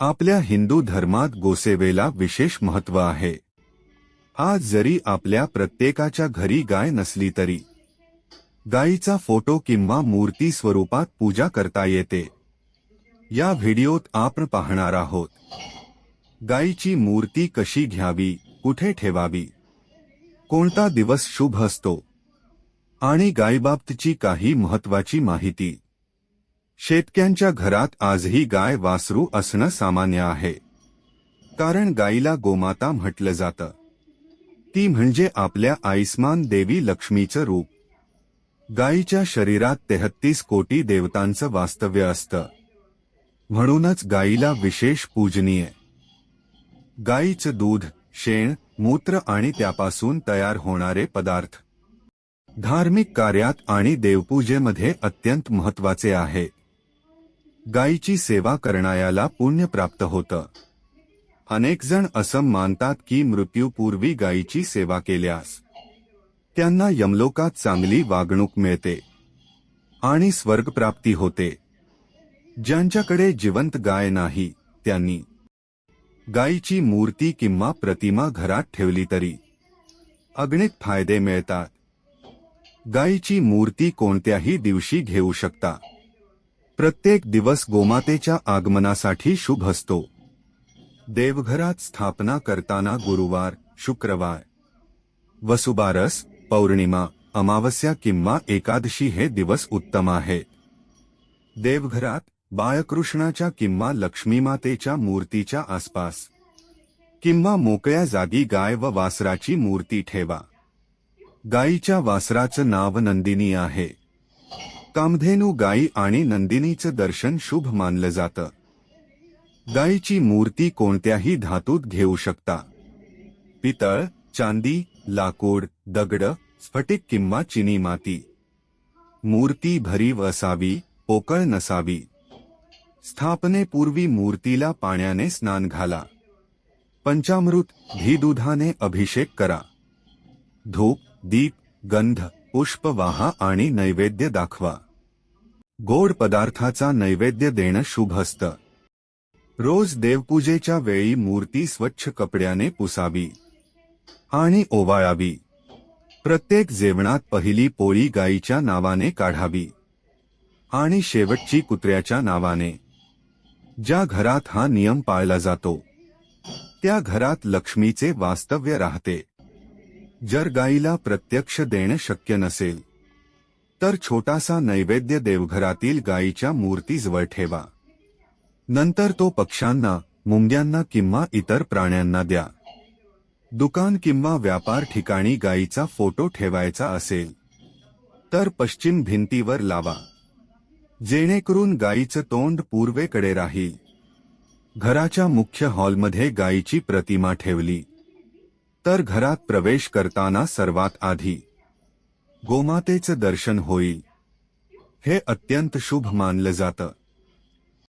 आपल्या हिंदू धर्मात गोसेवेला विशेष महत्त्व आहे. आज जरी आपल्या प्रत्येकाच्या घरी गाय नसली तरी गायीचा फोटो किंवा मूर्ती स्वरूपात पूजा करता येते. या व्हिडिओत आपण पाहणार आहोत. गायीची मूर्ती कशी घ्यावी कुठे ठेवावी? कोणता दिवस शुभ असतो? आणि गायीबाबतची काही महत्वाची माहिती. शेतक्यांच्या घरात आजही गाय वासरू असणं सामान्य आहे. कारण गायीला गोमाता म्हटलं जातं. ती म्हणजे आपल्या आयुष्मान देवी लक्ष्मीचं रूप. गायीच्या शरीरात तेहत्तीस कोटी देवतांचं वास्तव्य असतं. म्हणूनच गायीला विशेष पूजनीय. गायीचं दूध शेण मूत्र आणि त्यापासून तयार होणारे पदार्थ. धार्मिक कार्यात आणि देवपूजेमध्ये अत्यंत महत्त्वाचे आहे. गायीची सेवा करणायाला पुण्य प्राप्त होतं. अनेक जण असं मानतात की मृत्यूपूर्वी गायीची सेवा केल्यास त्यांना यमलोकात चांगली वागणूक मिळते आणि स्वर्गप्राप्ती होते. ज्यांच्याकडे जिवंत गाय नाही त्यांनी गायीची मूर्ती किंवा प्रतिमा घरात ठेवली तरी अगणित फायदे मिळतात. गायीची मूर्ती कोणत्याही दिवशी घेऊ शकता. प्रत्येक दिवस गोमातेच्या आगमनासाठी शुभ असतो. देवघरात स्थापना करताना गुरुवार शुक्रवार. वसुबारस पौर्णिमा अमावस्या किंवा एकादशी हे दिवस उत्तम आहेत देवघरात बाळकृष्णाच्या किंवा लक्ष्मीमातेच्या मूर्तीच्या आसपास किंवा मोकळ्या जागी गाय व वासराची मूर्ती ठेवा. गायीच्या वासराचं नाव नंदिनी आहे. कामधेनू गाई आणि नंदिनीचं दर्शन शुभ मानलं जातं. गायीची मूर्ती कोणत्याही धातूत घेऊ शकता. पितळ चांदी लाकूड दगड स्फटिक किंवा चिनी माती. मूर्ती भरीव असावी पोकळ नसावी. स्थापनेपूर्वी मूर्तीला पाण्याने स्नान घाला. पंचामृत घी दुधाने अभिषेक करा. धूप दीप गंध पुष्प वाहा आणि नैवेद्य दाखवा. गोड पदार्थाचा नैवेद्य देणं शुभ असतं रोज देवपूजेच्या वेळी मूर्ती स्वच्छ कपड्याने पुसावी. आणि ओवाळावी. प्रत्येक जेवणात पहिली पोळी गायीच्या नावाने काढावी. आणि शेवटची कुत्र्याच्या नावाने. ज्या घरात हा नियम पाळला जातो त्या घरात लक्ष्मीचे वास्तव्य राहते. जर गाईला प्रत्यक्ष देणं शक्य नसेल तर छोटासा नैवेद्य देवघरातील गायीच्या मूर्तीजवळ ठेवा. नंतर तो पक्ष्यांना मुंग्यांना किंवा इतर प्राण्यांना द्या. दुकान किंवा व्यापार ठिकाणी गायीचा फोटो ठेवायचा असेल तर पश्चिम भिंतीवर लावा. जेणेकरून गायीचं तोंड पूर्वेकडे राहील. घराच्या मुख्य हॉलमध्ये गायीची प्रतिमा ठेवली. तर घरात प्रवेश करताना सर्वात आधी गोमातेचं दर्शन होईल. हे अत्यंत शुभ मानलं जातं.